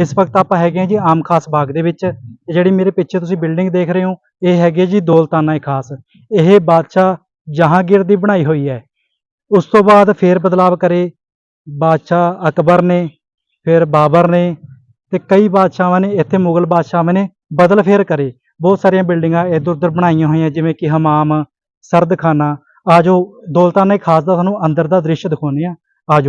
ਇਸ ਵਕਤ ਆਪਾਂ ਹੈਗੇ ਹਾਂ ਜੀ ਆਮ ਖਾਸ ਬਾਗ ਦੇ ਵਿੱਚ। ਇਹ ਜਿਹੜੀ ਮੇਰੇ ਪਿੱਛੇ ਤੁਸੀਂ ਬਿਲਡਿੰਗ ਦੇਖ ਰਹੇ ਹੋ, ਇਹ ਹੈਗੀ ਹੈ ਜੀ ਦੌਲਤਾਨਾ ਏ ਖਾਸ। ਇਹ ਬਾਦਸ਼ਾਹ ਜਹਾਂਗੀਰ ਦੀ ਬਣਾਈ ਹੋਈ ਹੈ। ਉਸ ਤੋਂ ਬਾਅਦ ਫੇਰ ਬਦਲਾਵ ਕਰੇ, ਬਾਦਸ਼ਾਹ ਅਕਬਰ ਨੇ, ਫਿਰ ਬਾਬਰ ਨੇ ਤੇ ਕਈ ਬਾਦਸ਼ਾਹਾਂ ਨੇ, ਇੱਥੇ ਮੁਗਲ ਬਾਦਸ਼ਾਹਾਂ ਨੇ ਬਦਲ ਫੇਰ ਕਰੇ। ਬਹੁਤ ਸਾਰੀਆਂ ਬਿਲਡਿੰਗਾਂ ਇੱਧਰ ਉੱਧਰ ਬਣਾਈਆਂ ਹੋਈਆਂ, ਜਿਵੇਂ ਕਿ ਹਮਾਮ, ਸਰਦਖਾਨਾ। ਆ ਜੋ ਦੌਲਤਾਨਾ ਏ ਖਾਸ ਦਾ ਤੁਹਾਨੂੰ ਅੰਦਰ ਦਾ ਦ੍ਰਿਸ਼ ਦਿਖਾਉਂਦੇ ਆ ਆ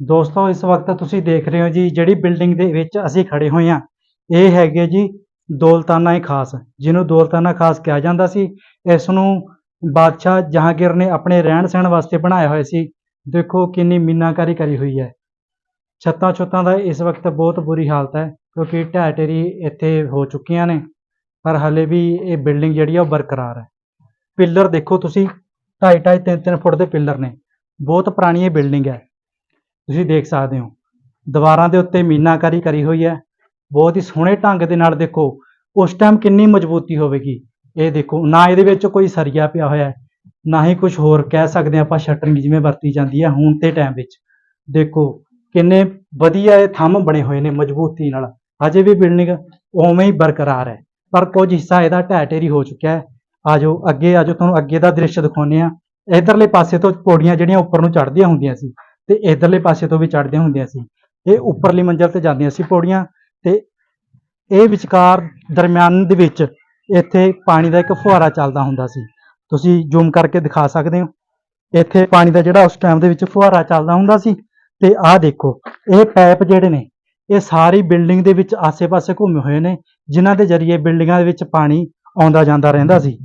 ਦੋਸਤੋ, ਇਸ ਵਕਤ ਤੁਸੀਂ ਦੇਖ ਰਹੇ ਹੋ ਜੀ, ਜਿਹੜੀ ਬਿਲਡਿੰਗ ਦੇ ਵਿੱਚ ਅਸੀਂ ਖੜੇ ਹੋਏ ਹਾਂ। ਇਹ ਹੈਗੇ ਜੀ ਦੌਲਤਾਨਾ ਏ ਖਾਸ, ਜਿਹਨੂੰ ਦੌਲਤਾਨਾ ਖਾਸ ਕਿਹਾ ਜਾਂਦਾ ਸੀ। ਇਸ ਨੂੰ ਬਾਦਸ਼ਾਹ ਜਹਾਂਗੀਰ ਨੇ ਆਪਣੇ ਰਹਿਣ ਸਹਿਣ ਵਾਸਤੇ ਬਣਾਇਆ ਹੋਇਆ ਸੀ। ਦੇਖੋ, ਕਿੰਨੀ ਮੀਨਾਕਾਰੀ ਕਰੀ ਹੋਈ ਹੈ। ਛੱਤਾਂ ਛੁੱਤਾਂ ਦਾ ਇਸ ਵਕਤ ਬਹੁਤ ਬੁਰੀ ਹਾਲਤ ਹੈ, ਕਿਉਂਕਿ ਢਹਿ ਢੇਰੀ ਇੱਥੇ ਹੋ ਚੁੱਕੀਆਂ ਨੇ, ਪਰ ਹਲੇ ਵੀ ਇਹ ਬਿਲਡਿੰਗ ਜਿਹੜੀ ਆ ਉਹ ਬਰਕਰਾਰ ਹੈ। ਪਿੱਲਰ ਦੇਖੋ ਤੁਸੀਂ, ਢਾਈ ਢਾਈ ਤਿੰਨ ਤਿੰਨ ਫੁੱਟ ਦੇ ਪਿੱਲਰ ਨੇ। ਬਹੁਤ ਪੁਰਾਣੀ ਇਹ ਬਿਲਡਿੰਗ ਹੈ। ਤੁਸੀਂ ਦੇਖ ਸਕਦੇ ਹੋ। ਦੀਵਾਰਾਂ ਦੇ ਉੱਤੇ ਮੀਨਾਕਾਰੀ ਕਰੀ ਹੋਈ ਹੈ। ਬਹੁਤ ਹੀ ਸੋਹਣੇ ਢੰਗ ਦੇ ਨਾਲ ਦੇਖੋ, ਉਸ ਟਾਈਮ ਕਿੰਨੀ ਮਜ਼ਬੂਤੀ ਹੋਵੇਗੀ। ਇਹ ਦੇਖੋ, ਨਾ ਇਹਦੇ ਵਿੱਚ ਕੋਈ ਸਰੀਆ ਪਿਆ ਹੋਇਆ ਹੈ, ਨਾ ਹੀ ਕੁਝ ਹੋਰ ਕਹਿ ਸਕਦੇ ਹਾਂ ਆਪਾਂ ਸ਼ਟਰਿੰਗ ਜਿਵੇਂ ਵਰਤੀ ਜਾਂਦੀ ਹੈ ਹੁਣ ਤੇ ਟਾਈਮ ਵਿੱਚ। ਦੇਖੋ, ਕਿੰਨੇ ਵਧੀਆ ਇਹ ਥੰਮ ਬਣੇ ਹੋਏ ਨੇ ਮਜ਼ਬੂਤੀ ਨਾਲ। ਅਜੇ ਵੀ ਬਿਲਡਿੰਗ ਉਵੇਂ ਹੀ ਬਰਕਰਾਰ ਹੈ। ਪਰ ਕੁਝ ਹਿੱਸਾ ਇਹਦਾ ਢਹਿ ਢੇਰੀ ਹੋ ਚੁੱਕਿਆ ਹੈ। ਆਜੋ, ਅੱਗੇ, ਆਜੋ, ਤੁਹਾਨੂੰ ਅੱਗੇ ਦਾ ਦ੍ਰਿਸ਼ ਦਿਖਾਉਂਦੇ ਆ ਇਧਰਲੇ ਪਾਸੇ ਤੋਂ ਪੌੜੀਆਂ ਜਿਹੜੀਆਂ ਉੱਪਰ ਨੂੰ ਚੜ੍ਹਦੀਆਂ ਹੁੰਦੀਆਂ ਸੀ ਤੇ ਇਧਰਲੇ ਪਾਸੇ ਤੋਂ ਵੀ ਚੜ੍ਹਦੀਆਂ ਹੁੰਦੀਆਂ ਸੀ ਇਹ ਉੱਪਰਲੀ ਮੰਜ਼ਲ ਤੇ ਜਾਂਦੀਆਂ ਸੀ ਪੌੜੀਆਂ ਤੇ ਇਹ ਵਿਚਕਾਰ ਦਰਮਿਆਨ ਦੇ ਵਿੱਚ ਇੱਥੇ ਪਾਣੀ ਦਾ ਇੱਕ ਫੁਹਾਰਾ ਚੱਲਦਾ ਹੁੰਦਾ ਸੀ। ਤੁਸੀਂ ਜ਼ੂਮ ਕਰਕੇ ਦਿਖਾ ਸਕਦੇ ਹੋ। ਇੱਥੇ ਪਾਣੀ ਦਾ ਜਿਹੜਾ ਉਸ ਟਾਈਮ ਦੇ ਵਿੱਚ ਫੁਹਾਰਾ ਚੱਲਦਾ ਹੁੰਦਾ ਸੀ ਤੇ ਆਹ ਦੇਖੋ, ਇਹ ਪਾਈਪ ਜਿਹੜੇ ਨੇ, ਇਹ ਸਾਰੀ ਬਿਲਡਿੰਗ ਦੇ ਵਿੱਚ ਆਸੇ-ਪਾਸੇ ਘੁੰਮੇ ਹੋਏ ਨੇ, ਜਿਨ੍ਹਾਂ ਦੇ ਜ਼ਰੀਏ ਬਿਲਡਿੰਗਾਂ ਦੇ ਵਿੱਚ ਪਾਣੀ ਆਉਂਦਾ ਜਾਂਦਾ ਰਹਿੰਦਾ ਸੀ।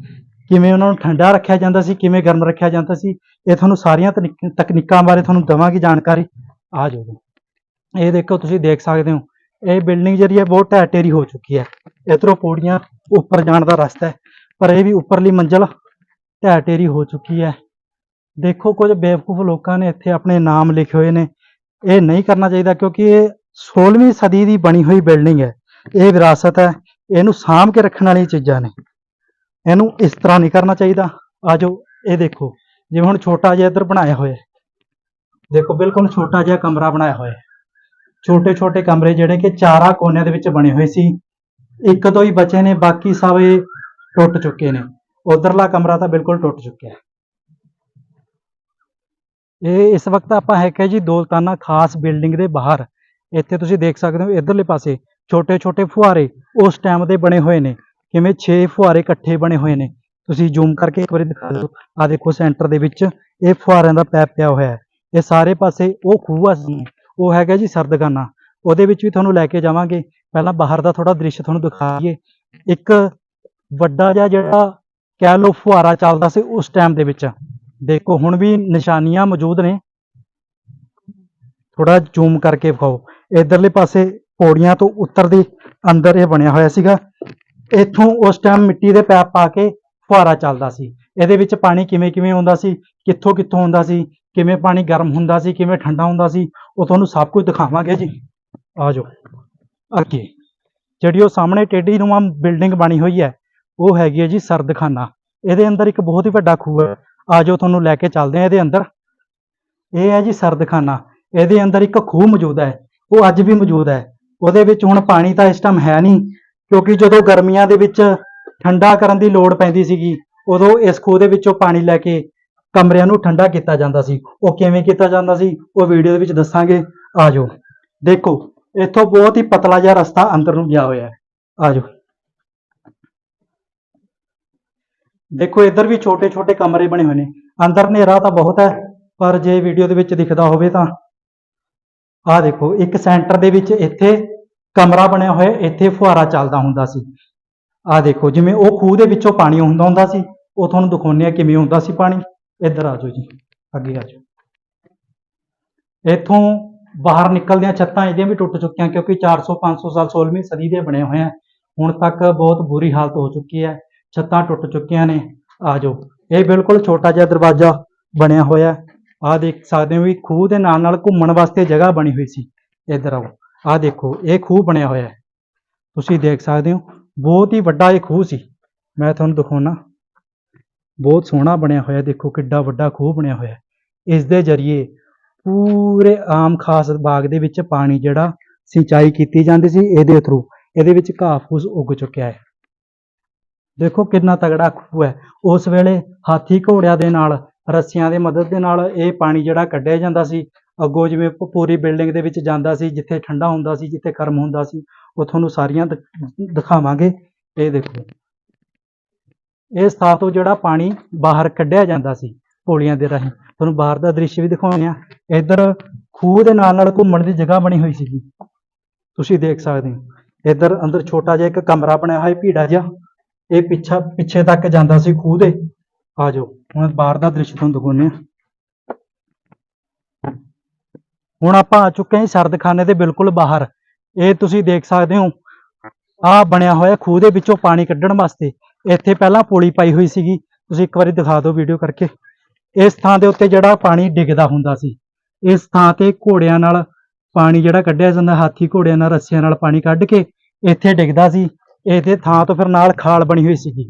ਕਿਵੇਂ ਉਹਨਾਂ ਨੂੰ ਠੰਡਾ ਰੱਖਿਆ ਜਾਂਦਾ ਸੀ, ਕਿਵੇਂ ਗਰਮ ਰੱਖਿਆ ਜਾਂਦਾ ਸੀ, ਇਹ ਤੁਹਾਨੂੰ ਸਾਰੀਆਂ ਤਕਨੀਕ- ਤਕਨੀਕਾਂ ਬਾਰੇ ਤੁਹਾਨੂੰ ਦਵਾਂਗੀ ਜਾਣਕਾਰੀ। ਆ ਜਾਓ ਇਹ ਦੇਖੋ ਤੁਸੀਂ ਦੇਖ ਸਕਦੇ ਹੋ, ਇਹ ਬਿਲਡਿੰਗ ਜਿਹੜੀ ਹੈ ਬਹੁਤ ਢਹਿ ਢੇਰੀ ਹੋ ਚੁੱਕੀ ਹੈ। ਇਧਰੋਂ ਪੌੜੀਆਂ ਉੱਪਰ ਜਾਣ ਦਾ ਰਸਤਾ ਹੈ, ਪਰ ਇਹ ਵੀ ਉੱਪਰਲੀ ਮੰਜ਼ਲ ਢਹਿ ਢੇਰੀ ਹੋ ਚੁੱਕੀ ਹੈ। ਦੇਖੋ ਕੁਝ ਬੇਵਕੂਫ ਲੋਕਾਂ ਨੇ ਇੱਥੇ ਆਪਣੇ ਨਾਮ ਲਿਖੇ ਹੋਏ ਨੇ। ਇਹ ਨਹੀਂ ਕਰਨਾ ਚਾਹੀਦਾ ਕਿਉਂਕਿ ਇਹ 16ਵੀਂ ਸਦੀ ਦੀ ਬਣੀ ਹੋਈ ਬਿਲਡਿੰਗ ਹੈ। ਇਹ ਵਿਰਾਸਤ ਹੈ, ਇਹਨੂੰ ਸਾਂਭ ਕੇ ਰੱਖਣ ਵਾਲੀਆਂ ਚੀਜ਼ਾਂ ਨੇ। ਇਹਨੂੰ ਇਸ ਤਰ੍ਹਾਂ ਨਹੀਂ ਕਰਨਾ ਚਾਹੀਦਾ। ਆਜੋ ਇਹ ਦੇਖੋ, ਜਿਵੇਂ ਹੁਣ ਛੋਟਾ ਜਿਹਾ ਇੱਧਰ ਬਣਾਇਆ ਹੋਇਆ। ਦੇਖੋ, ਬਿਲਕੁਲ ਛੋਟਾ ਜਿਹਾ ਕਮਰਾ ਬਣਾਇਆ ਹੋਇਆ। ਛੋਟੇ ਛੋਟੇ ਕਮਰੇ ਜਿਹੜੇ ਕਿ ਚਾਰਾਂ ਕੋਨਿਆਂ ਦੇ ਵਿੱਚ ਬਣੇ ਹੋਏ ਸੀ। ਇੱਕ ਦੋ ਹੀ ਬਚੇ ਨੇ, ਬਾਕੀ ਸਭ ਇਹ ਟੁੱਟ ਚੁੱਕੇ ਨੇ। ਉਧਰਲਾ ਕਮਰਾ ਤਾਂ ਬਿਲਕੁਲ ਟੁੱਟ ਚੁੱਕਿਆ ਇਹ ਇਸ ਵਕਤ ਆਪਾਂ ਹੈ ਕਿ ਜੀ ਦੋਲਤਾਨਾ ਖਾਸ ਬਿਲਡਿੰਗ ਦੇ ਬਾਹਰ। ਇੱਥੇ ਤੁਸੀਂ ਦੇਖ ਸਕਦੇ ਹੋ, ਇਧਰਲੇ ਪਾਸੇ ਛੋਟੇ ਛੋਟੇ ਫੁਹਾਰੇ ਉਸ ਟਾਈਮ ਦੇ ਬਣੇ ਹੋਏ ਨੇ। ਕਿਵੇਂ 6 ਫੁਹਾਰੇ ਇਕੱਠੇ ਬਣੇ ਹੋਏ ਨੇ? ਤੁਸੀਂ ਜ਼ੂਮ ਕਰਕੇ ਇੱਕ ਵਾਰੀ ਦਿਖਾ ਦਿਓ। ਆ ਦੇਖੋ ਸੈਂਟਰ ਦੇ ਵਿੱਚ ਇਹ ਫੁਹਾਰਿਆਂ ਦਾ ਪੈਪ ਪਿਆ ਹੋਇਆ ਹੈ। ਇਹ ਸਾਰੇ ਪਾਸੇ ਉਹ ਖੂਹ ਆ ਸਾਹਮਣੇ, ਉਹ ਹੈਗਾ ਜੀ ਸਰਦਗਾਨਾ। ਉਹਦੇ ਵਿੱਚ ਵੀ ਤੁਹਾਨੂੰ ਲੈ ਕੇ ਜਾਵਾਂਗੇ। ਪਹਿਲਾਂ ਬਾਹਰ ਦਾ ਥੋੜਾ ਦ੍ਰਿਸ਼ ਤੁਹਾਨੂੰ ਦਿਖਾਈਏ ਇੱਕ ਵੱਡਾ ਜਿਹਾ ਜਿਹੜਾ ਕਹਿ ਲਓ ਫੁਹਾਰਾ ਚੱਲਦਾ ਸੀ ਉਸ ਟਾਈਮ ਦੇ ਵਿੱਚ। ਦੇਖੋ ਹੁਣ ਵੀ ਨਿਸ਼ਾਨੀਆਂ ਮੌਜੂਦ ਨੇ। ਥੋੜਾ ਜ਼ੂਮ ਕਰਕੇ ਵਿਖਾਓ। ਇਧਰਲੇ ਪਾਸੇ ਪੌੜੀਆਂ ਤੋਂ ਉੱਤਰ ਦੇ ਅੰਦਰ ਇਹ ਬਣਿਆ ਹੋਇਆ ਸੀਗਾ। ਇੱਥੋਂ ਉਸ ਟਾਈਮ ਮਿੱਟੀ ਦੇ ਪੈਪ ਪਾ ਕੇ ਫੁਹਾਰਾ ਚੱਲਦਾ ਸੀ। ਇਹਦੇ ਵਿੱਚ ਪਾਣੀ ਕਿਵੇਂ ਕਿਵੇਂ ਆਉਂਦਾ ਸੀ, ਕਿੱਥੋਂ ਕਿੱਥੋਂ ਆਉਂਦਾ ਸੀ, ਕਿਵੇਂ ਪਾਣੀ ਗਰਮ ਹੁੰਦਾ ਸੀ, ਕਿਵੇਂ ਠੰਡਾ ਹੁੰਦਾ ਸੀ, ਉਹ ਤੁਹਾਨੂੰ ਸਭ ਕੁਝ ਦਿਖਾਵਾਂਗੇ ਜੀ। ਆ ਜਾਓ। ਅੱਗੇ। ਜਿਹੜੀ ਉਹ ਸਾਹਮਣੇ ਟੇਢੀ ਨੂੰਮਾਂ ਬਿਲਡਿੰਗ ਬਣੀ ਹੋਈ ਹੈ, ਉਹ ਹੈਗੀ ਹੈ ਜੀ ਸਰਦਖਾਨਾ। ਇਹਦੇ ਅੰਦਰ ਇੱਕ ਬਹੁਤ ਹੀ ਵੱਡਾ ਖੂਹ ਹੈ। ਆ ਜਾਓ, ਤੁਹਾਨੂੰ ਲੈ ਕੇ ਚੱਲਦੇ ਆ ਇਹਦੇ ਅੰਦਰ। ਇਹ ਹੈ ਜੀ ਸਰਦਖਾਨਾ। ਇਹਦੇ ਅੰਦਰ ਇੱਕ ਖੂਹ ਮੌਜੂਦ ਹੈ। ਉਹ ਅੱਜ ਵੀ ਮੌਜੂਦ ਹੈ। ਉਹਦੇ ਵਿੱਚ ਹੁਣ ਪਾਣੀ ਤਾਂ ਇਸ ਟਾਈਮ ਹੈ ਨਹੀਂ। ਕਿਉਂਕਿ ਜਦੋਂ ਗਰਮੀਆਂ ਦੇ ਵਿੱਚ ਠੰਡਾ ਕਰਨ ਦੀ ਲੋੜ ਪੈਂਦੀ ਸੀਗੀ, ਉਦੋਂ ਇਸ ਖੂਹ ਦੇ ਵਿੱਚੋਂ ਪਾਣੀ ਲੈ ਕੇ ਕਮਰਿਆਂ ਨੂੰ ਠੰਡਾ ਕੀਤਾ ਜਾਂਦਾ ਸੀ। ਉਹ ਕਿਵੇਂ ਕੀਤਾ ਜਾਂਦਾ ਸੀ, ਉਹ ਵੀਡੀਓ ਦੇ ਵਿੱਚ ਦੱਸਾਂਗੇ। ਆ ਜਾਓ ਦੇਖੋ, ਇੱਥੋਂ ਬਹੁਤ ਹੀ ਪਤਲਾ ਜਿਹਾ ਰਸਤਾ ਅੰਦਰ ਨੂੰ ਗਿਆ ਹੋਇਆ ਹੈ। ਆ ਜਾਓ ਦੇਖੋ, ਇੱਧਰ ਵੀ ਛੋਟੇ ਛੋਟੇ ਕਮਰੇ ਬਣੇ ਹੋਏ ਨੇ। ਅੰਦਰ ਹਨੇਰਾ ਤਾਂ ਬਹੁਤ ਹੈ, ਪਰ ਜੇ ਵੀਡੀਓ ਦੇ ਵਿੱਚ ਦਿਖਦਾ ਹੋਵੇ ਤਾਂ। ਆਹ ਦੇਖੋ, ਇੱਕ ਸੈਂਟਰ ਦੇ ਵਿੱਚ ਇੱਥੇ ਕਮਰਾ ਬਣਿਆ ਹੋਇਆ, ਇੱਥੇ ਫੁਹਾਰਾ ਚੱਲਦਾ ਹੁੰਦਾ ਸੀ। ਆਹ ਦੇਖੋ, ਜਿਵੇਂ ਉਹ ਖੂਹ ਦੇ ਵਿੱਚੋਂ ਪਾਣੀ ਹੁੰਦਾ ਹੁੰਦਾ ਸੀ, ਉਹ ਤੁਹਾਨੂੰ ਦਿਖਾਉਂਦੇ ਆ ਕਿਵੇਂ ਹੁੰਦਾ ਸੀ ਪਾਣੀ। ਇੱਧਰ ਆ ਜਾਓ ਜੀ, ਅੱਗੇ ਆ ਜਾਓ। ਇੱਥੋਂ ਬਾਹਰ ਨਿਕਲਦੀਆਂ ਛੱਤਾਂ ਇਹਦੀਆਂ ਵੀ ਟੁੱਟ ਚੁੱਕੀਆਂ, ਕਿਉਂਕਿ 400 500 ਸਾਲ 16ਵੀਂ ਸਦੀ ਦੇ ਬਣੇ ਹੋਏ ਆ ਹੁਣ ਤੱਕ ਬਹੁਤ ਬੁਰੀ ਹਾਲਤ ਹੋ ਚੁੱਕੀ ਹੈ, ਛੱਤਾਂ ਟੁੱਟ ਚੁੱਕੀਆਂ ਨੇ। ਆ ਜਾਓ, ਇਹ ਬਿਲਕੁਲ ਛੋਟਾ ਜਿਹਾ ਦਰਵਾਜ਼ਾ ਬਣਿਆ ਹੋਇਆ ਆਹ ਦੇਖ ਸਕਦੇ ਹੋ ਵੀ ਖੂਹ ਦੇ ਨਾਲ ਨਾਲ ਘੁੰਮਣ ਵਾਸਤੇ ਜਗ੍ਹਾ ਬਣੀ ਹੋਈ ਸੀ। ਇੱਧਰ ਆਓ। ਆਹ ਦੇਖੋ, ਇਹ ਖੂਹ ਬਣਿਆ ਹੋਇਆ ਹੈ। ਤੁਸੀਂ ਦੇਖ ਸਕਦੇ ਹੋ, ਬਹੁਤ ਹੀ ਵੱਡਾ ਇਹ ਖੂਹ ਸੀ। ਮੈਂ ਤੁਹਾਨੂੰ ਦਿਖਾਉਣਾ। ਬਹੁਤ ਸੋਹਣਾ ਬਣਿਆ ਹੋਇਆ, ਦੇਖੋ ਕਿੱਡਾ ਵੱਡਾ ਖੂਹ ਬਣਿਆ ਹੋਇਆ ਇਸ ਦੇ ਜ਼ਰੀਏ ਪੂਰੇ ਆਮ ਖਾਸ ਬਾਗ ਦੇ ਵਿੱਚ ਪਾਣੀ ਜਿਹੜਾ ਸਿੰਚਾਈ ਕੀਤੀ ਜਾਂਦੀ ਸੀ, ਇਹਦੇ ਥਰੂ ਇਹਦੇ ਵਿੱਚ ਘਾਹ ਫੂਸ ਉੱਗ ਚੁੱਕਿਆ ਹੈ। ਦੇਖੋ ਕਿੰਨਾ ਤਗੜਾ ਖੂਹ ਹੈ। ਉਸ ਵੇਲੇ ਹਾਥੀ ਘੋੜਿਆਂ ਦੇ ਨਾਲ, ਰੱਸੀਆਂ ਦੇ ਮਦਦ ਦੇ ਨਾਲ ਇਹ ਪਾਣੀ ਜਿਹੜਾ ਕੱਢਿਆ ਜਾਂਦਾ ਸੀ। ਅੱਗੋਂ ਜਿਵੇਂ ਪੂਰੀ ਬਿਲਡਿੰਗ ਦੇ ਵਿੱਚ ਜਾਂਦਾ ਸੀ, ਜਿੱਥੇ ਠੰਡਾ ਹੁੰਦਾ ਸੀ, ਜਿੱਥੇ ਗਰਮ ਹੁੰਦਾ ਸੀ, ਉਹ ਤੁਹਾਨੂੰ ਸਾਰੀਆਂ ਦਿਖਾਵਾਂਗੇ। ਇਹ ਦੇਖੋ। ਇਹ ਥਾਂ ਤੋਂ ਜਿਹੜਾ ਪਾਣੀ ਬਾਹਰ ਕੱਢਿਆ ਜਾਂਦਾ ਸੀ ਪੌੜੀਆਂ ਦੇ ਰਾਹੀਂ। ਤੁਹਾਨੂੰ ਬਾਹਰ ਦਾ ਦ੍ਰਿਸ਼ ਵੀ ਦਿਖਾਉਂਦੇ ਆ ਇੱਧਰ ਖੂਹ ਦੇ ਨਾਲ ਨਾਲ ਘੁੰਮਣ ਦੀ ਜਗ੍ਹਾ ਬਣੀ ਹੋਈ ਸੀਗੀ। ਤੁਸੀਂ ਦੇਖ ਸਕਦੇ ਹੋ। ਇੱਧਰ ਅੰਦਰ ਛੋਟਾ ਜਿਹਾ ਇੱਕ ਕਮਰਾ ਬਣਿਆ ਹੋਇਆ, ਭੀੜਾ ਜਿਹਾ। ਇਹ ਪਿੱਛਾ, ਪਿੱਛੇ ਤੱਕ ਜਾਂਦਾ ਸੀ ਖੂਹ ਦੇ। ਆ ਜਾਓ। ਹੁਣ ਬਾਹਰ ਦਾ ਦ੍ਰਿਸ਼ ਤੁਹਾਨੂੰ ਦਿਖਾਉਂਦੇ ਆ ਹੁਣ ਆਪਾਂ ਆ ਚੁੱਕੇ ਹਾਂ ਸਰਦਖਾਨੇ ਦੇ ਬਿਲਕੁਲ ਬਾਹਰ। ਇਹ ਤੁਸੀਂ ਦੇਖ ਸਕਦੇ ਹੋ। ਆ ਬਣਿਆ ਹੋਇਆ ਖੂਹ ਦੇ ਵਿੱਚੋਂ ਪਾਣੀ ਕੱਢਣ ਵਾਸਤੇ। ਇੱਥੇ ਪਹਿਲਾਂ ਪੋਲੀ ਪਾਈ ਹੋਈ ਸੀਗੀ। ਤੁਸੀਂ ਇੱਕ ਵਾਰੀ ਦਿਖਾ ਦਿਓ ਵੀਡੀਓ ਕਰਕੇ। ਇਸ ਥਾਂ ਦੇ ਉੱਤੇ ਜਿਹੜਾ ਪਾਣੀ ਡਿੱਗਦਾ ਹੁੰਦਾ ਸੀ, ਇਸ ਥਾਂ ਤੇ ਘੋੜਿਆਂ ਨਾਲ ਪਾਣੀ ਜਿਹੜਾ ਕੱਢਿਆ ਜਾਂਦਾ, ਹਾਥੀ ਘੋੜਿਆਂ ਨਾਲ, ਰੱਸਿਆਂ ਨਾਲ ਪਾਣੀ ਕੱਢ ਕੇ ਇੱਥੇ ਡਿੱਗਦਾ ਸੀ। ਇਹਦੇ ਥਾਂ ਤੋਂ ਫਿਰ ਨਾਲ ਖਾਲ ਬਣੀ ਹੋਈ ਸੀਗੀ।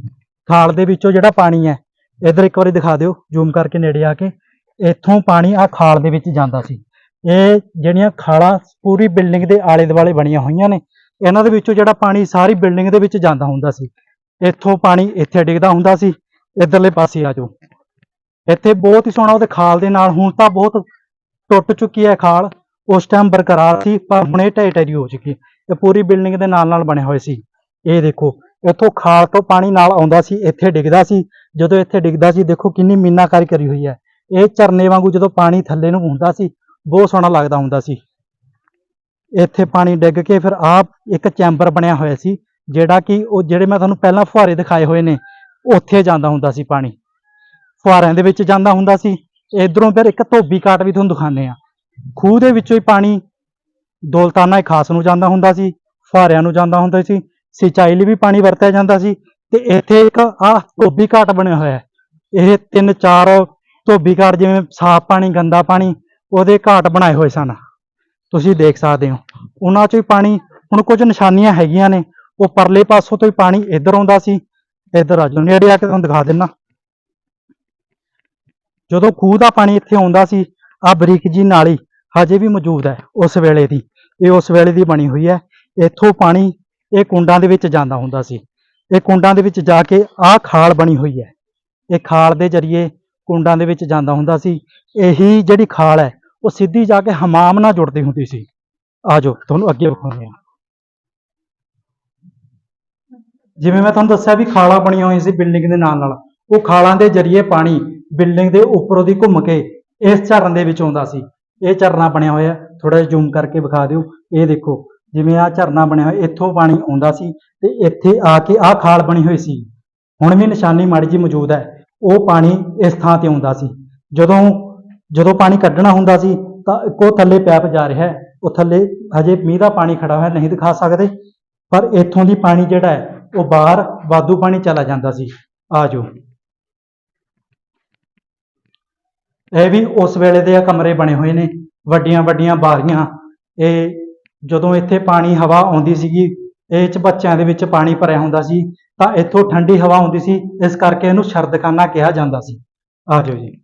ਖਾਲ ਦੇ ਵਿੱਚੋਂ ਜਿਹੜਾ ਪਾਣੀ ਹੈ, ਇੱਧਰ ਇੱਕ ਵਾਰੀ ਦਿਖਾ ਦਿਓ। ਜ਼ੂਮ ਕਰਕੇ ਨੇੜੇ ਆ ਕੇ। ਇੱਥੋਂ ਪਾਣੀ ਆ ਖਾਲ ਦੇ ਵਿੱਚ ਜਾਂਦਾ ਸੀ। ਇਹ ਜਿਹੜੀਆਂ ਖਾਲਾਂ ਪੂਰੀ ਬਿਲਡਿੰਗ ਦੇ ਆਲੇ ਦੁਆਲੇ ਬਣੀਆਂ ਹੋਈਆਂ ਨੇ, ਇਹਨਾਂ ਦੇ ਵਿੱਚੋਂ ਜਿਹੜਾ ਪਾਣੀ ਸਾਰੀ ਬਿਲਡਿੰਗ ਦੇ ਵਿੱਚ ਜਾਂਦਾ ਹੁੰਦਾ ਸੀ। ਇੱਥੋਂ ਪਾਣੀ ਇੱਥੇ ਡਿੱਗਦਾ ਹੁੰਦਾ ਸੀ, ਇੱਧਰਲੇ ਪਾਸੇ ਆ ਜਾਓ। ਇੱਥੇ ਬਹੁਤ ਹੀ ਸੋਹਣਾ ਉਹਦੇ ਖਾਲ ਦੇ ਨਾਲ, ਹੁਣ ਤਾਂ ਬਹੁਤ ਟੁੱਟ ਚੁੱਕੀ ਹੈ ਖਾਲ, ਉਸ ਟਾਈਮ ਬਰਕਰਾਰ ਸੀ, ਪਰ ਹੁਣ ਇਹ ਢਹਿ ਢਹਿਰੀ ਹੋ ਚੁੱਕੀ ਇਹ ਪੂਰੀ ਬਿਲਡਿੰਗ ਦੇ ਨਾਲ ਨਾਲ ਬਣੇ ਹੋਏ ਸੀ। ਇਹ ਦੇਖੋ, ਇੱਥੋਂ ਖਾਲ ਤੋਂ ਪਾਣੀ ਨਾਲ ਆਉਂਦਾ ਸੀ, ਇੱਥੇ ਡਿੱਗਦਾ ਸੀ। ਜਦੋਂ ਇੱਥੇ ਡਿੱਗਦਾ ਸੀ, ਦੇਖੋ ਕਿੰਨੀ ਮੀਨਾਕਾਰੀ ਕਰੀ ਹੋਈ ਹੈ। ਇਹ ਝਰਨੇ ਵਾਂਗੂ ਜਦੋਂ ਪਾਣੀ ਥੱਲੇ ਨੂੰ ਹੁੰਦਾ ਸੀ ਬਹੁਤ ਸੋਹਣਾ ਲੱਗਦਾ ਹੁੰਦਾ ਸੀ। ਇੱਥੇ ਪਾਣੀ ਡਿੱਗ ਕੇ ਫਿਰ ਆਪ ਇੱਕ ਚੈਂਬਰ ਬਣਿਆ ਹੋਇਆ ਸੀ, ਜਿਹੜਾ ਕਿ ਉਹ ਜਿਹੜੇ ਮੈਂ ਤੁਹਾਨੂੰ ਪਹਿਲਾਂ ਫੁਹਾਰੇ ਦਿਖਾਏ ਹੋਏ ਨੇ, ਉੱਥੇ ਜਾਂਦਾ ਹੁੰਦਾ ਸੀ ਪਾਣੀ। ਫੁਹਾਰਿਆਂ ਦੇ ਵਿੱਚ ਜਾਂਦਾ ਹੁੰਦਾ ਸੀ। ਇਧਰੋਂ ਫਿਰ ਇੱਕ ਧੋਬੀ ਕਾਟ ਵੀ ਤੁਹਾਨੂੰ ਦਿਖਾਣੇ ਆ ਖੂਹ ਦੇ ਵਿੱਚੋਂ ਹੀ ਪਾਣੀ ਦੌਲਤਾਨਾ ਖਾਸ ਨੂੰ ਜਾਂਦਾ ਹੁੰਦਾ ਸੀ, ਫੁਹਾਰਿਆਂ ਨੂੰ ਜਾਂਦਾ ਹੁੰਦਾ ਸੀ, ਸਿੰਚਾਈ ਲਈ ਵੀ ਪਾਣੀ ਵਰਤਿਆ ਜਾਂਦਾ ਸੀ ਤੇ ਇੱਥੇ ਇੱਕ ਆ ਧੋਬੀ ਘਾਟ ਬਣਿਆ ਹੋਇਆ ਹੈ। ਇਹ ਤਿੰਨ ਚਾਰ ਧੋਬੀ ਘਾਟ ਜਿਵੇਂ ਸਾਫ਼ ਪਾਣੀ, ਗੰਦਾ ਪਾਣੀ ਉਹਦੇ ਘਾਟ ਬਣਾਏ ਹੋਏ ਸਨ। ਤੁਸੀਂ ਦੇਖ ਸਕਦੇ ਹੋ, ਉਹਨਾਂ ਚੋਂ ਹੀ ਪਾਣੀ, ਹੁਣ ਕੁਝ ਨਿਸ਼ਾਨੀਆਂ ਹੈਗੀਆਂ ਨੇ, ਉਹ ਪਰਲੇ ਪਾਸੋਂ ਤੋਂ ਹੀ ਪਾਣੀ ਇੱਧਰ ਆਉਂਦਾ ਸੀ, ਇੱਧਰ ਆ ਜਾਓ, ਨੇੜੇ ਆ ਕੇ ਤੁਹਾਨੂੰ ਦਿਖਾ ਦਿੰਨਾ ਜਦੋਂ ਖੂਹ ਦਾ ਪਾਣੀ ਇੱਥੇ ਆਉਂਦਾ ਸੀ, ਆ ਬਰੀਕ ਜੀ ਨਾਲੀ ਹਜੇ ਵੀ ਮੌਜੂਦ ਹੈ, ਉਸ ਵੇਲੇ ਦੀ। ਇਹ ਉਸ ਵੇਲੇ ਦੀ ਬਣੀ ਹੋਈ ਹੈ, ਇੱਥੋਂ ਪਾਣੀ ਇਹ ਕੁੰਡਾਂ ਦੇ ਵਿੱਚ ਜਾਂਦਾ ਹੁੰਦਾ ਸੀ। ਇਹ ਕੁੰਡਾਂ ਦੇ ਵਿੱਚ ਜਾ ਕੇ ਆਹ ਖਾਲ ਬਣੀ ਹੋਈ ਹੈ। ਇਹ ਖਾਲ ਦੇ ਜ਼ਰੀਏ ਕੁੰਡਾਂ ਦੇ ਵਿੱਚ ਜਾਂਦਾ ਹੁੰਦਾ ਸੀ। ਇਹੀ ਜਿਹੜੀ ਖਾਲ ਹੈ ਉਹ ਸਿੱਧੀ ਜਾ ਕੇ ਹਮਾਮ ਨਾਲ ਜੁੜਦੀ ਹੁੰਦੀ ਸੀ। ਆ ਜਾਓ ਤੁਹਾਨੂੰ ਅੱਗੇ ਵਿਖਾਉਂਦੇ ਹਾਂ। ਜਿਵੇਂ ਮੈਂ ਤੁਹਾਨੂੰ ਦੱਸਿਆ ਵੀ ਖਾਲਾਂ ਬਣੀਆਂ ਹੋਈਆਂ ਸੀ ਬਿਲਡਿੰਗ ਦੇ ਨਾਲ ਨਾਲ। ਉਹ ਖਾਲਾਂ ਦੇ ਜ਼ਰੀਏ ਪਾਣੀ ਬਿਲਡਿੰਗ ਦੇ ਉੱਪਰੋਂ ਦੀ ਘੁੰਮ ਕੇ ਇਸ ਝਰਨ ਦੇ ਵਿੱਚ ਆਉਂਦਾ ਸੀ। ਇਹ ਝਰਨਾ ਬਣਿਆ ਹੋਇਆ ਥੋੜਾ ਜਿਹਾ ਜ਼ੂਮ ਕਰਕੇ ਵਿਖਾ ਦਿਓ। ਇਹ ਦੇਖੋ, ਜਿਵੇਂ ਆ ਝਰਨਾ ਬਣਿਆ ਹੋਇਆ, ਇੱਥੋਂ ਪਾਣੀ ਆਉਂਦਾ ਸੀ ਤੇ ਇੱਥੇ ਆ ਕੇ ਆ ਖਾਲ ਬਣੀ ਹੋਈ ਸੀ। ਹੁਣ ਵੀ ਨਿਸ਼ਾਨੀ ਮਾੜੀ ਜੀ ਮੌਜੂਦ ਹੈ। ਉਹ ਪਾਣੀ ਇਸ ਥਾਂ ਤੇ ਆਉਂਦਾ ਸੀ। ਜਦੋਂ ਜਦੋਂ ਪਾਣੀ ਕੱਢਣਾ ਹੁੰਦਾ ਸੀ, ਤਾਂ ਇੱਕੋ ਥੱਲੇ ਪੈਪ ਜਾ ਰਿਹਾ ਹੈ। ਉਹ ਥੱਲੇ ਹਜੇ ਮੀਂਹ ਦਾ ਪਾਣੀ ਖੜਾ ਹੋਇਆ, ਨਹੀਂ ਦਿਖਾ ਸਕਦੇ। ਪਰ ਇੱਥੋਂ ਦੀ ਪਾਣੀ ਜਿਹੜਾ ਹੈ, ਉਹ ਬਾਹਰ ਵਾਧੂ ਪਾਣੀ ਚਲਾ ਜਾਂਦਾ ਸੀ। ਆ ਜਾਓ। ਇਹ ਵੀ ਉਸ ਵੇਲੇ ਦੇ ਕਮਰੇ ਬਣੇ ਹੋਏ ਨੇ, ਵੱਡੀਆਂ ਵੱਡੀਆਂ ਬਾਰੀਆਂ। ਇਹ ਜਦੋਂ ਇੱਥੇ ਪਾਣੀ, ਹਵਾ ਆਉਂਦੀ ਸੀਗੀ, ਇਹ ਚ ਬੱਚਿਆਂ ਦੇ ਵਿੱਚ ਪਾਣੀ ਭਰਿਆ ਹੁੰਦਾ ਸੀ, ਤਾਂ ਇੱਥੋਂ ਠੰਡੀ ਹਵਾ ਆਉਂਦੀ ਸੀ, ਇਸ ਕਰਕੇ ਇਹਨੂੰ ਸ਼ਰਦਖਾਨਾ ਕਿਹਾ ਜਾਂਦਾ ਸੀ। ਆ ਜਾਓ ਜੀ।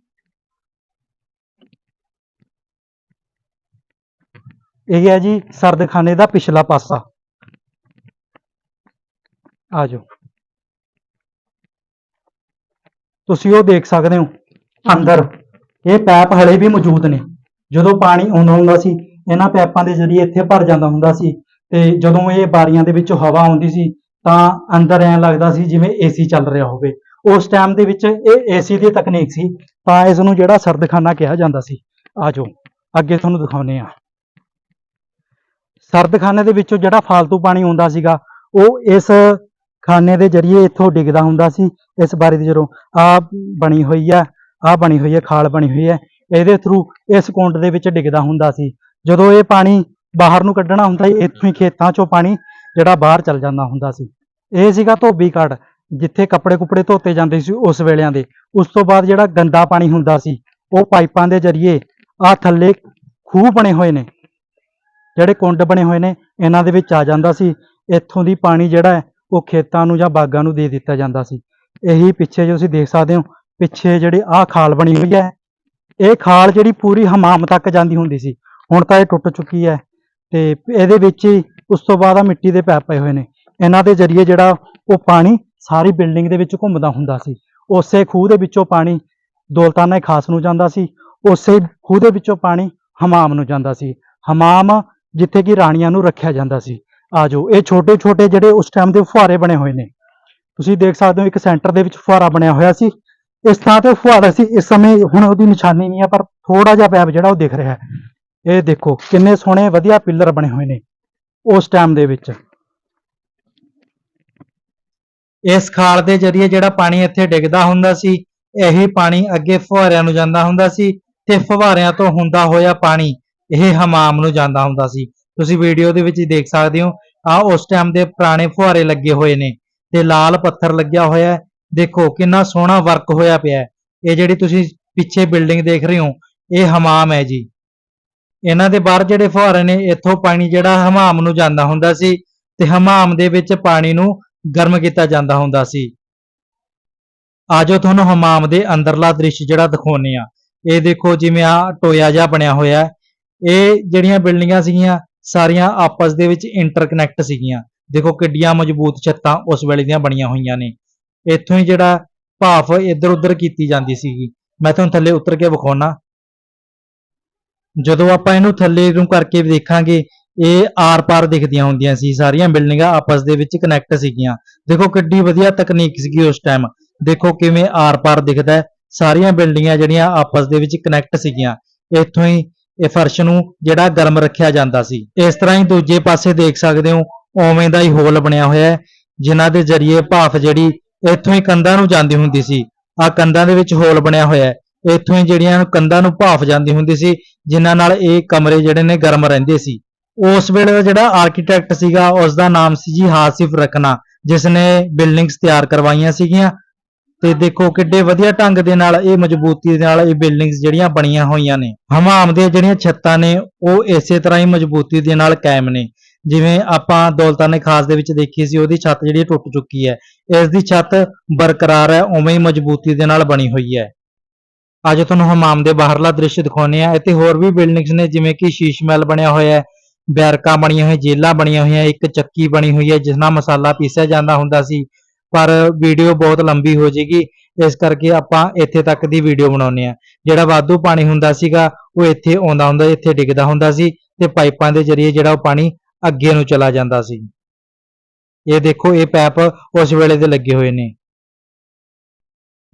ਇਹ ਹੈ ਜੀ ਸਰਦਖਾਨੇ ਦਾ ਪਿਛਲਾ ਪਾਸਾ। ਆ ਜਾਓ। ਤੁਸੀਂ ਉਹ ਦੇਖ ਸਕਦੇ ਹੋ ਅੰਦਰ। ਇਹ ਪੈਪ ਹਲੇ ਵੀ ਮੌਜੂਦ ਨੇ। ਜਦੋਂ ਪਾਣੀ ਆਉਂਦਾ ਹੁੰਦਾ ਸੀ, ਇਹਨਾਂ ਪੈਪਾਂ ਦੇ ਜ਼ਰੀਏ ਇੱਥੇ ਭਰ ਜਾਂਦਾ ਹੁੰਦਾ ਸੀ ਤੇ ਜਦੋਂ ਇਹ ਬਾਰੀਆਂ ਦੇ ਵਿੱਚੋਂ ਹਵਾ ਆਉਂਦੀ ਸੀ, ਤਾਂ ਅੰਦਰ ਐਂ ਲੱਗਦਾ ਸੀ ਜਿਵੇਂ ਏਸੀ ਚੱਲ ਰਿਹਾ ਹੋਵੇ। ਉਸ ਟਾਈਮ ਦੇ ਵਿੱਚ ਇਹ ਏਸੀ ਦੀ ਤਕਨੀਕ ਸੀ, ਤਾਂ ਇਸ ਨੂੰ ਜਿਹੜਾ ਸਰਦਖਾਨਾ ਕਿਹਾ ਜਾਂਦਾ ਸੀ। ਆ ਜਾਓ, ਅੱਗੇ ਤੁਹਾਨੂੰ ਦਿਖਾਉਂਦੇ ਆ ਸਰਦਖਾਨੇ ਦੇ ਵਿੱਚੋਂ ਜਿਹੜਾ ਫालतू ਪਾਣੀ ਆਉਂਦਾ ਸੀਗਾ, ਉਹ ਇਸ ਖਾਨੇ ਦੇ ਜ਼ਰੀਏ ਇੱਥੋਂ ਡਿੱਗਦਾ ਹੁੰਦਾ ਸੀ। ਇਸ ਬਾਰੇ ਦੀ ਜਦੋਂ ਆ ਬਣੀ ਹੋਈ ਆ ਆ ਬਣੀ ਹੋਈ ਹੈ, ਖਾਲ ਬਣੀ ਹੋਈ ਹੈ, ਇਹਦੇ ਥਰੂ ਇਸ ਕੁੰਡ ਦੇ ਵਿੱਚ ਡਿੱਗਦਾ ਹੁੰਦਾ ਸੀ। ਜਦੋਂ ਇਹ ਪਾਣੀ ਬਾਹਰ ਨੂੰ ਕੱਢਣਾ ਹੁੰਦਾ, ਇੱਥੋਂ ਹੀ ਖੇਤਾਂ ਚੋਂ ਪਾਣੀ ਜਿਹੜਾ ਬਾਹਰ ਚੱਲ ਜਾਂਦਾ ਹੁੰਦਾ ਸੀ। ਇਹ ਸੀਗਾ ਧੋਬੀ ਘਾਟ, ਜਿੱਥੇ ਕੱਪੜੇ ਕੁਪੜੇ ਧੋਤੇ ਜਾਂਦੇ ਸੀ ਉਸ ਵੇਲਿਆਂ ਦੇ। ਉਸ ਤੋਂ ਬਾਅਦ ਜਿਹੜਾ ਗੰਦਾ ਪਾਣੀ ਹੁੰਦਾ ਸੀ, ਉਹ ਪਾਈਪਾਂ ਦੇ ਜ਼ਰੀਏ ਆ ਥੱਲੇ ਖੂਹ ਬਣੇ ਹੋਏ ਨੇ। ਜਿਹੜੇ ਕੁੰਡ ਬਣੇ ਹੋਏ ਨੇ, ਇਹਨਾਂ ਦੇ ਵਿੱਚ ਆ ਜਾਂਦਾ ਸੀ। ਇੱਥੋਂ ਦੀ ਪਾਣੀ ਜਿਹੜਾ ਹੈ, ਉਹ ਖੇਤਾਂ ਨੂੰ ਜਾਂ ਬਾਗਾਂ ਨੂੰ ਦੇ ਦਿੱਤਾ ਜਾਂਦਾ ਸੀ। ਇਹੀ ਪਿੱਛੇ ਜੋ ਤੁਸੀਂ ਦੇਖ ਸਕਦੇ ਹੋ, ਪਿੱਛੇ ਜਿਹੜੀ ਆਹ ਖਾਲ ਬਣੀ ਹੋਈ ਹੈ, ਇਹ ਖਾਲ ਜਿਹੜੀ ਪੂਰੀ ਹਮਾਮ ਤੱਕ ਜਾਂਦੀ ਹੁੰਦੀ ਸੀ। ਹੁਣ ਤਾਂ ਇਹ ਟੁੱਟ ਚੁੱਕੀ ਹੈ ਤੇ ਇਹਦੇ ਵਿੱਚ ਹੀ ਉਸ ਤੋਂ ਬਾਅਦ ਆ ਮਿੱਟੀ ਦੇ ਪੈਪ ਪਏ ਹੋਏ ਨੇ। ਇਹਨਾਂ ਦੇ ਜ਼ਰੀਏ ਜਿਹੜਾ ਉਹ ਪਾਣੀ ਸਾਰੀ ਬਿਲਡਿੰਗ ਦੇ ਵਿੱਚ ਘੁੰਮਦਾ ਹੁੰਦਾ ਸੀ। ਉਸੇ ਖੂਹ ਦੇ ਵਿੱਚੋਂ ਪਾਣੀ ਦੌਲਤਾਨਾ ਖਾਸ ਨੂੰ ਜਾਂਦਾ ਸੀ। ਉਸੇ ਖੂਹ ਦੇ ਵਿੱਚੋਂ ਪਾਣੀ ਹਮਾਮ ਨੂੰ ਜਾਂਦਾ ਸੀ। ਹਮਾਮ ਜਿੱਥੇ ਕਿ ਰਾਣੀਆਂ ਨੂੰ ਰੱਖਿਆ ਜਾਂਦਾ ਸੀ। ਆਜੋ ਇਹ ਛੋਟੇ ਛੋਟੇ ਜਿਹੜੇ ਉਸ ਟਾਈਮ ਦੇ ਫੁਹਾਰੇ ਬਣੇ ਹੋਏ ਨੇ। ਤੁਸੀਂ ਦੇਖ ਸਕਦੇ ਹੋ, ਇੱਕ ਸੈਂਟਰ ਦੇ ਵਿੱਚ ਫੁਹਾਰਾ ਬਣਿਆ ਹੋਇਆ ਸੀ। ਇਸ ਥਾਂ ਤੇ ਫੁਹਾਰਾ ਸੀ, ਇਸ ਸਮੇਂ ਹੁਣ ਉਹਦੀ ਨਿਸ਼ਾਨੀ ਨਹੀਂ ਹੈ ਪਰ ਥੋੜਾ ਜਿਹਾ ਪੈਪ ਜਿਹੜਾ ਉਹ ਦਿਖ ਰਿਹਾ ਹੈ। ਇਹ ਦੇਖੋ, ਕਿੰਨੇ ਸੋਹਣੇ, ਵਧੀਆ ਪਿੱਲਰ ਬਣੇ ਹੋਏ ਨੇ ਉਸ ਟਾਈਮ ਦੇ ਵਿੱਚ। ਇਸ ਖਾਲ ਦੇ ਜ਼ਰੀਏ ਜਿਹੜਾ ਪਾਣੀ ਇੱਥੇ ਡਿੱਗਦਾ ਹੁੰਦਾ ਸੀ, ਇਹੀ ਪਾਣੀ ਅੱਗੇ ਫੁਹਾਰਿਆਂ ਨੂੰ ਜਾਂਦਾ ਹੁੰਦਾ ਸੀ ਤੇ ਫੁਹਾਰਿਆਂ ਤੋਂ ਹੁੰਦਾ ਹੋਇਆ ਪਾਣੀ। ਇਹ ਹਮਾਮ ਨੂੰ ਜਾਂਦਾ ਹੁੰਦਾ ਸੀ। ਤੁਸੀਂ ਵੀਡੀਓ ਦੇ ਵਿੱਚ ਹੀ ਦੇਖ ਸਕਦੇ ਹੋ। ਆ ਉਸ ਟਾਈਮ ਦੇ ਪੁਰਾਣੇ ਫੁਹਾਰੇ ਲੱਗੇ ਹੋਏ ਨੇ ਤੇ ਲਾਲ ਪੱਥਰ ਲੱਗਿਆ ਹੋਇਆ ਦੇਖੋ ਕਿੰਨਾ ਸੋਹਣਾ ਵਰਕ ਹੋਇਆ ਪਿਆ ਇਹ ਜਿਹੜੀ ਤੁਸੀਂ ਪਿੱਛੇ ਬਿਲਡਿੰਗ ਦੇਖ ਰਹੇ ਹੋ, ਇਹ ਹਮਾਮ ਹੈ ਜੀ। ਇਹਨਾਂ ਦੇ ਬਾਹਰ ਜਿਹੜੇ ਫੁਹਾਰੇ ਨੇ, ਇੱਥੋਂ ਪਾਣੀ ਜਿਹੜਾ ਹਮਾਮ ਨੂੰ ਜਾਂਦਾ ਹੁੰਦਾ ਸੀ ਤੇ ਹਮਾਮ ਦੇ ਵਿੱਚ ਪਾਣੀ ਨੂੰ ਗਰਮ ਕੀਤਾ ਜਾਂਦਾ ਹੁੰਦਾ ਸੀ। ਆਜੋ ਤੁਹਾਨੂੰ ਹਮਾਮ ਦੇ ਅੰਦਰਲਾ ਦ੍ਰਿਸ਼ ਜਿਹੜਾ ਦਿਖਾਉਨੇ ਆ ਇਹ ਦੇਖੋ ਜਿਵੇਂ ਆ ਟੋਇਆ ਜਿਹਾ ਬਣਿਆ ਹੋਇਆ ਇਹ ਜਿਹੜੀਆਂ ਬਿਲਡਿੰਗਾਂ ਸੀਗੀਆਂ, ਸਾਰੀਆਂ ਆਪਸ ਦੇ ਵਿੱਚ ਇੰਟਰਕਨੈਕਟ ਸੀਗੀਆਂ। ਦੇਖੋ ਕਿੱਡੀਆਂ ਮਜ਼ਬੂਤ ਛੱਤਾਂ ਉਸ ਵੇਲੇ ਦੀਆਂ ਬਣੀਆਂ ਹੋਈਆਂ ਨੇ। ਇੱਥੋਂ ਹੀ ਜਿਹੜਾ ਭਾਫ ਇੱਧਰ ਉੱਧਰ ਕੀਤੀ ਜਾਂਦੀ ਸੀਗੀ। ਮੈਂ ਤੁਹਾਨੂੰ ਥੱਲੇ ਉਤਰ ਕੇ ਵਿਖਾਉਣਾ। ਜਦੋਂ ਆਪਾਂ ਇਹਨੂੰ ਥੱਲੇ ਨੂੰ ਕਰਕੇ ਦੇਖਾਂਗੇ, ਇਹ ਆਰ-ਪਾਰ ਦਿਖਦੀਆਂ ਹੁੰਦੀਆਂ ਸੀ। ਸਾਰੀਆਂ ਬਿਲਡਿੰਗਾਂ ਆਪਸ ਦੇ ਵਿੱਚ ਕਨੈਕਟ ਸੀਗੀਆਂ। ਦੇਖੋ ਕਿੱਡੀ ਵਧੀਆ ਤਕਨੀਕ ਸੀਗੀ ਉਸ ਟਾਈਮ ਦੇਖੋ ਕਿਵੇਂ ਆਰ-ਪਾਰ ਦਿਖਦਾ ਸਾਰੀਆਂ ਬਿਲਡਿੰਗਾਂ ਜਿਹੜੀਆਂ ਆਪਸ ਦੇ ਵਿੱਚ ਕਨੈਕਟ ਸੀਗੀਆਂ। ਇੱਥੋਂ ਹੀ ਇਹ ਫਰਸ਼ ਨੂੰ ਜਿਹੜਾ ਗਰਮ ਰੱਖਿਆ ਜਾਂਦਾ ਸੀ। ਇਸ ਤਰ੍ਹਾਂ ਹੀ ਦੂਜੇ ਪਾਸੇ ਦੇਖ ਸਕਦੇ ਹੋ ਓਵੇਂ ਦਾ ਹੀ ਹੋਲ ਬਣਿਆ ਹੋਇਆ ਹੈ, ਜਿਨ੍ਹਾਂ ਦੇ ਜ਼ਰੀਏ ਭਾਫ ਜਿਹੜੀ ਇੱਥੋਂ ਹੀ ਕੰਧਾਂ ਨੂੰ ਜਾਂਦੀ ਹੁੰਦੀ ਸੀ। ਆ ਕੰਧਾਂ ਦੇ ਵਿੱਚ ਹੋਲ ਬਣਿਆ ਹੋਇਆ ਹੈ। ਇੱਥੋਂ ਹੀ ਜਿਹੜੀਆਂ ਕੰਧਾਂ ਨੂੰ ਭਾਫ ਜਾਂਦੀ ਹੁੰਦੀ ਸੀ, ਜਿਨ੍ਹਾਂ ਨਾਲ ਇਹ ਕਮਰੇ ਜਿਹੜੇ ਨੇ ਗਰਮ ਰਹਿੰਦੇ ਸੀ। ਉਸ ਵੇਲੇ ਦਾ ਜਿਹੜਾ ਆਰਕੀਟੈਕਟ ਸੀਗਾ ਉਸ ਦਾ ਨਾਮ ਸੀ ਜੀ ਹਾਸਿਫ ਰਖਨਾ ਜਿਸ ਨੇ ਬਿਲਡਿੰਗਸ ਤਿਆਰ ਕਰਵਾਈਆਂ ਸੀਗੀਆਂ। ਤੇ ਦੇਖੋ ਕਿੱਡੇ ਵਧੀਆ ਢੰਗ ਦੇ ਨਾਲ, ਇਹ ਮਜ਼ਬੂਤੀ ਦੇ ਨਾਲ ਇਹ ਬਿਲਡਿੰਗਸ ਜਿਹੜੀਆਂ ਬਣੀਆਂ ਹੋਈਆਂ ਨੇ। ਹਮਾਮ ਦੀਆਂ ਜਿਹੜੀਆਂ ਛੱਤਾਂ ਨੇ, ਉਹ ਇਸੇ ਤਰ੍ਹਾਂ ਹੀ ਮਜ਼ਬੂਤੀ ਦੇ ਨਾਲ ਕਾਇਮ ਨੇ। ਜਿਵੇਂ ਆਪਾਂ ਦੌਲਤਾਨੇ ਖਾਸ ਦੇ ਵਿੱਚ ਦੇਖੀ ਸੀ, ਉਹਦੀ ਛੱਤ ਜਿਹੜੀ ਟੁੱਟ ਚੁੱਕੀ ਹੈ। ਇਸ ਦੀ ਛੱਤ ਬਰਕਰਾਰ ਹੈ, ਉਵੇਂ ਹੀ ਮਜ਼ਬੂਤੀ ਦੇ ਨਾਲ ਬਣੀ ਹੋਈ ਹੈ। ਅੱਜ ਤੁਹਾਨੂੰ ਹਮਾਮ ਦੇ ਬਾਹਰਲਾ ਦ੍ਰਿਸ਼ ਦਿਖਾਉਂਦੇ ਆ ਇੱਥੇ ਹੋਰ ਵੀ ਬਿਲਡਿੰਗਸ ਨੇ, ਜਿਵੇਂ ਕਿ ਸ਼ੀਸ਼ ਮਹਿਲ ਬਣਿਆ ਹੋਇਆ ਹੈ, ਬੈਰਕਾਂ ਬਣੀਆਂ ਹੋਈਆਂ, ਜੇਲਾਂ ਬਣੀਆਂ ਹੋਈਆਂ, ਇੱਕ ਚੱਕੀ ਬਣੀ ਹੋਈ ਹੈ, ਜਿਸ ਨਾਲ ਮਸਾਲਾ ਪੀਸਿਆ ਜਾਂਦਾ ਹੁੰਦਾ ਸੀ। ਪਰ ਵੀਡੀਓ ਬਹੁਤ ਲੰਬੀ ਹੋ ਜੇਗੀ ਇਸ ਕਰਕੇ ਆਪਾਂ ਇੱਥੇ ਤੱਕ ਦੀ ਵੀਡੀਓ ਬਣਾਉਂਦੇ ਆ ਜਿਹੜਾ ਵਾਧੂ ਪਾਣੀ ਹੁੰਦਾ ਸੀਗਾ, ਉਹ ਇੱਥੇ ਆਉਂਦਾ ਹੁੰਦਾ, ਇੱਥੇ ਡਿੱਗਦਾ ਹੁੰਦਾ ਸੀ ਤੇ ਪਾਈਪਾਂ ਦੇ ਜ਼ਰੀਏ ਜਿਹੜਾ ਉਹ ਪਾਣੀ ਅੱਗੇ ਨੂੰ ਚਲਾ ਜਾਂਦਾ ਸੀ। ਇਹ ਦੇਖੋ, ਇਹ ਪੈਪ ਉਸ ਵੇਲੇ ਦੇ ਲੱਗੇ ਹੋਏ ਨੇ।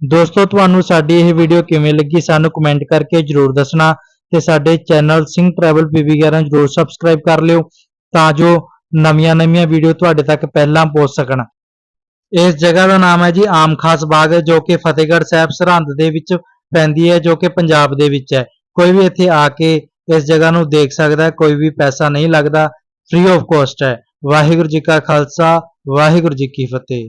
ਦੋਸਤੋ, ਤੁਹਾਨੂੰ ਸਾਡੀ ਇਹ ਵੀਡੀਓ ਕਿਵੇਂ ਲੱਗੀ ਸਾਨੂੰ ਕਮੈਂਟ ਕਰਕੇ ਜਰੂਰ ਦੱਸਣਾ ਤੇ ਸਾਡੇ ਚੈਨਲ ਸਿੰਘ ਟਰੈਵਲ ਪੀਵੀ11 ਜਰੂਰ ਸਬਸਕ੍ਰਾਈਬ ਕਰ ਲਿਓ ਤਾਂ ਜੋ ਨਵੀਆਂ-ਨਵੀਆਂ ਵੀਡੀਓ ਤੁਹਾਡੇ ਤੱਕ ਪਹਿਲਾਂ ਪਹੁੰਚ ਸਕਣ। ਇਸ ਜਗ੍ਹਾ ਦਾ ਨਾਮ ਹੈ ਜੀ ਆਮ ਖਾਸ ਬਾਗ, ਜੋ ਕਿ ਫਤਿਹਗੜ੍ਹ ਸਾਹਿਬ ਸਰਹੰਦ ਦੇ ਵਿੱਚ ਪੈਂਦੀ ਹੈ, ਜੋ ਕਿ ਪੰਜਾਬ ਦੇ ਵਿੱਚ ਹੈ। ਕੋਈ ਵੀ ਇੱਥੇ ਆ ਕੇ ਇਸ ਜਗ੍ਹਾ ਨੂੰ ਦੇਖ ਸਕਦਾ ਹੈ, ਕੋਈ ਵੀ ਪੈਸਾ ਨਹੀਂ ਲੱਗਦਾ ਫ੍ਰੀ ਆਫ ਕੋਸਟ ਹੈ। ਵਾਹਿਗੁਰੂ ਜੀ ਕਾ ਖਾਲਸਾ, ਵਾਹਿਗੁਰੂ ਜੀ ਕੀ ਫਤਿਹ।